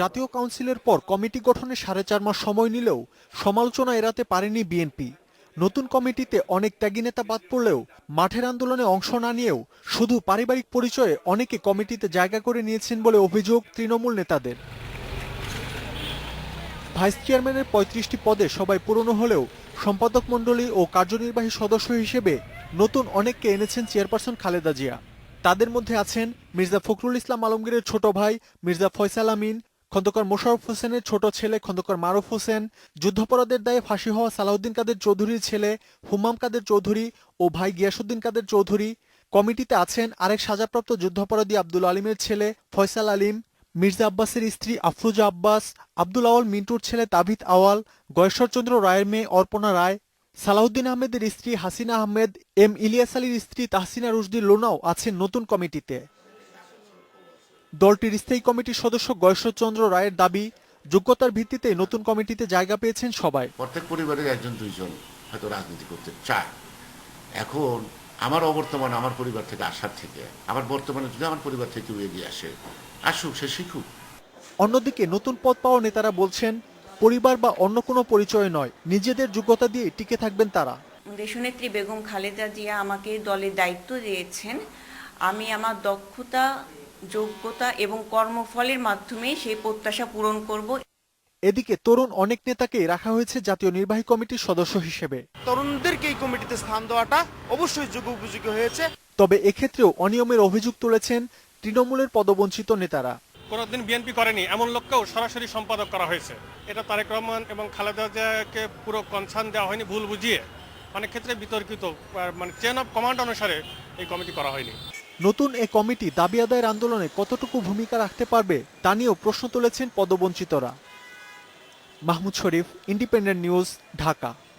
জাতীয় কাউন্সিলের পর কমিটি গঠনে সাড়ে চার মাস সময় নিলেও সমালোচনা এড়াতে পারেনি বিএনপি। নতুন কমিটিতে অনেক ত্যাগী নেতা বাদ পড়লেও মাঠের আন্দোলনে অংশ না নিয়েও শুধু পারিবারিক পরিচয়ে অনেকে কমিটিতে জায়গা করে নিয়েছেন বলে অভিযোগ তৃণমূল নেতাদের। ভাইস চেয়ারম্যানের পঁয়ত্রিশটি পদে সবাই পুরনো হলেও সম্পাদক মণ্ডলী ও কার্যনির্বাহী সদস্য হিসেবে নতুন অনেককে এনেছেন চেয়ারপারসন খালেদা জিয়া। তাদের মধ্যে আছেন মির্জা ফখরুল ইসলাম আলমগীরের ছোট ভাই, মির্জা ফয়সাল আমিন খন্দকার মোশারফ হোসেনের ছোট ছেলে খন্দকার মারুফ হোসেন, যুদ্ধাপরাধের দায়ে ফাঁসি হওয়া সালাউদ্দিন কাদের চৌধুরীর ছেলে হুমাম কাদের চৌধুরী ও ভাই গিয়াসুদ্দিন কাদের চৌধুরী। কমিটিতে আছেন আরেক সাজাপ্রাপ্ত যুদ্ধাপরাধী আব্দুল আলিমের ছেলে ফয়সাল আলিম, মির্জা আব্বাসের স্ত্রী আফরোজা আব্বাস, আব্দুল আওয়াল মিন্টুর ছেলে তাবিত আওয়াল গয়েশ্বরচন্দ্র রায়ের মেয়ে অর্পণা রায়, সালাউদ্দিন আহমেদের স্ত্রী হাসিনা আহমেদ, এম ইলিয়াস আলীর স্ত্রী তাহসিনা রুশদি লোনাও আছেন নতুন কমিটিতে। দলটির স্থায়ী কমিটির সদস্য গয়েশ্বরচন্দ্র রায়ের দাবি যোগ্যতার ভিত্তিতে নতুন কমিটিতে জায়গা পেয়েছেন সবাই। প্রত্যেক পরিবারের একজন দুইজন হয়তো রাজনীতি করতে চায়। এখন আমার অবর্তমান আমার পরিবার থেকে আসার থেকে আমার বর্তমানে যদি আমার পরিবার থেকে কেউ এগিয়ে আসে আসুক সে শিখুক। অন্যদিকে নতুন পদ পাওয়া নেতারা বলছেন পরিবার বা অন্য কোনো পরিচয় নয় নিজেদের যোগ্যতা দিয়ে টিকে থাকবেন তারা। দেশনেত্রী বেগম খালেদা জিয়া আমাকে দলের দায়িত্ব দিয়েছেন। আমি আমার দক্ষতা যোগ্যতা এবং কর্মফলের মাধ্যমে সেই প্রত্যাশা পূরণ করব। এদিকে তরুণ অনেক নেতাকে রাখা হয়েছে জাতীয় নির্বাহী কমিটির সদস্য হিসেবে। তরুণদেরকে এই কমিটিতে স্থান দেওয়াটা অবশ্যই যোগ্য উপযোগী হয়েছে। তবে এক্ষেত্রেও অনিয়মের অভিযোগ তুলেছেন তৃণমূলের পদবঞ্চিত নেতারা। কোনোদিন বিএনপি করেনি এমন লোককেও সরাসরি সম্পাদক করা হয়েছে। এটা তারেক রহমান এবং খালেদা জিয়াকে পুরো কনসার্ন দেওয়া হয়নি ভুল বুঝিয়ে। অনেক ক্ষেত্রে বিতর্কিত মানে চেন অফ কমান্ড অনুসারে এই কমিটি করা হয়নি। নতুন এ কমিটি দাবি আদায়ের আন্দোলনে কতটুকু ভূমিকা রাখতে পারবে তা নিয়েও প্রশ্ন তুলেছেন পদবঞ্চিতরা। Mahmud Sharif, independent news, Dhaka.